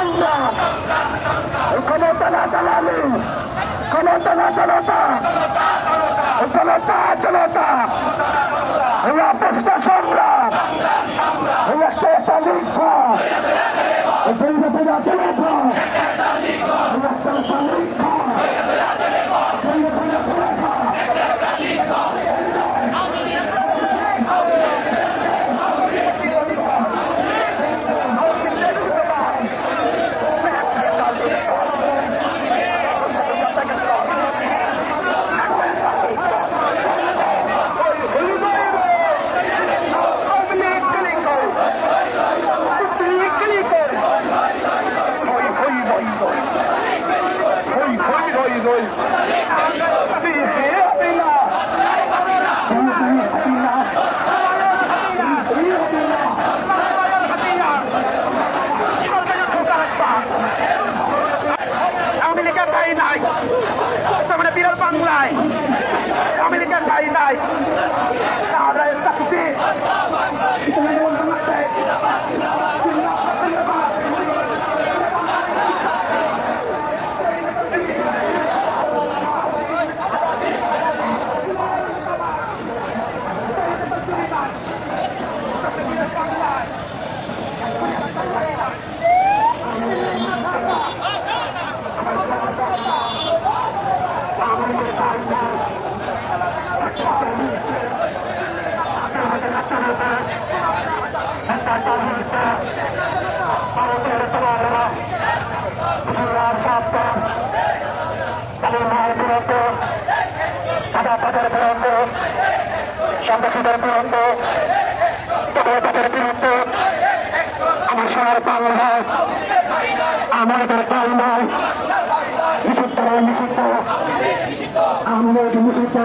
সংগ্রাম ক্ষমতা না চালালি ক্ষমতা না জনতা জনতা জনতা হইয়া প্রশ্ন সংগ্রাম হইয়া শেষ আলিফা দুর্গপুরা চলে সন্ত্রাসীদের বিরুদ্ধে প্রচারের বিরুদ্ধে আমার সোনার বাংলা আমাদের দল নয় নিষিদ্ধ নিষিদ্ধ আমাদের নিষিদ্ধ